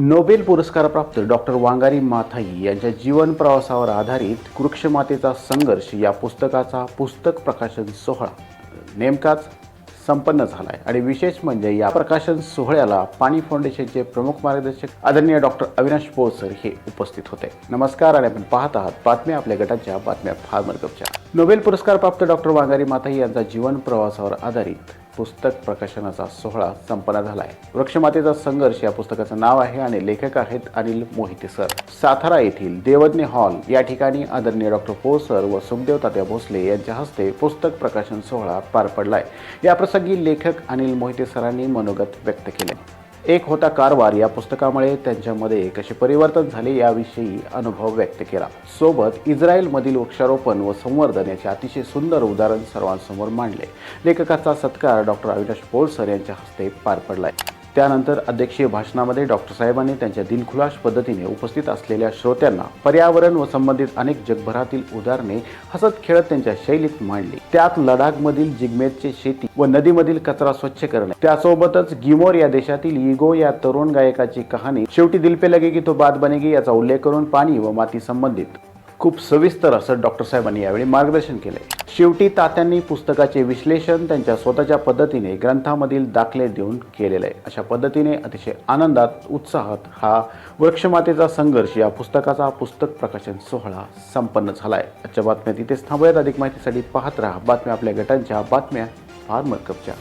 Nobel पुरस्कारप्राप्त doctor Wangari माथाई यांच्या जीवन प्रवासावर आधारित कुरुक्षमातेचा संघर्ष या पुस्तकाचा पुस्तक प्रकाशन सोहळा नेमकाच संपन्न झाला आहे आणि विशेष म्हणजे या प्रकाशन सोहळ्याला पाणी फाउंडेशनचे प्रमुख मार्गदर्शक आदरणीय डॉक्टर अविनाश पोळसर हे उपस्थित होते. नमस्कार आणि आपण पाहत आहात बातम्या आपल्या गटाच्या बातम्या फार्मर कपच्या नोबेल पुरस्कारप्राप्त डॉक्टर वांगारी माथाई यांचा जीवन प्रवासावर आधारित पुस्तक प्रकाशनाचा सोहळा संपन्न झाला आहे वृक्षमातेचा संघर्ष या पुस्तकाचं नाव आहे आणि लेखक आहेत अनिल मोहिते सर सातारा येथील देवज्ञ हॉल या ठिकाणी आदरणीय डॉक्टर पो सर व सुखदेव तात्या भोसले यांच्या हस्ते पुस्तक प्रकाशन सोहळा पार पडलाय. आहे याप्रसंगी लेखक अनिल मोहिते सरांनी मनोगत व्यक्त केले. एक होता कारवार. या पुस्तकामुळे त्यांच्यामध्ये कसे परिवर्तन झाले याविषयी अनुभव व्यक्त केला. सोबत इस्रायलमधील वृक्षारोपण व संवर्धन याचे अतिशय सुंदर उदाहरण सर्वांसमोर मांडले. लेखकाचा सत्कार डॉक्टर अविनाश पोळसर यांच्या हस्ते पार पडलाय. त्यानंतर अध्यक्षीय भाषणामध्ये डॉक्टर साहेबांनी त्यांच्या दिलखुलास पद्धतीने उपस्थित असलेल्या श्रोत्यांना पर्यावरण व संबंधित अनेक जगभरातील उदाहरणे हसत खेळत त्यांच्या शैलीत मांडली. त्यात लडाखमधील जिग्मेतचे शेती व नदीमधील कचरा स्वच्छ करणे. त्यासोबतच गिमोर या देशातील इगो या तरुण गायकाची कहाणी शेवटी दिल पे लगे की तो बाद बनेगी याचा उल्लेख करून पाणी व माती संबंधित. खूप सविस्तर असं डॉक्टर साहेबांनी यावेळी मार्गदर्शन केले शेवटी तात्यांनी पुस्तकाचे विश्लेषण त्यांच्या स्वतःच्या पद्धतीने ग्रंथामधील दाखले देऊन केलेले आहे अशा पद्धतीने अतिशय आनंदात उत्साहात हा वृक्षमातेचा संघर्ष या पुस्तकाचा पुस्तक प्रकाशन सोहळा संपन्न झाला आहे आजच्या बातम्या तिथेच थांबूयात. अधिक माहितीसाठी पाहत राहा. बातम्या आपल्या गटांच्या बातम्या फार्मर कपच्या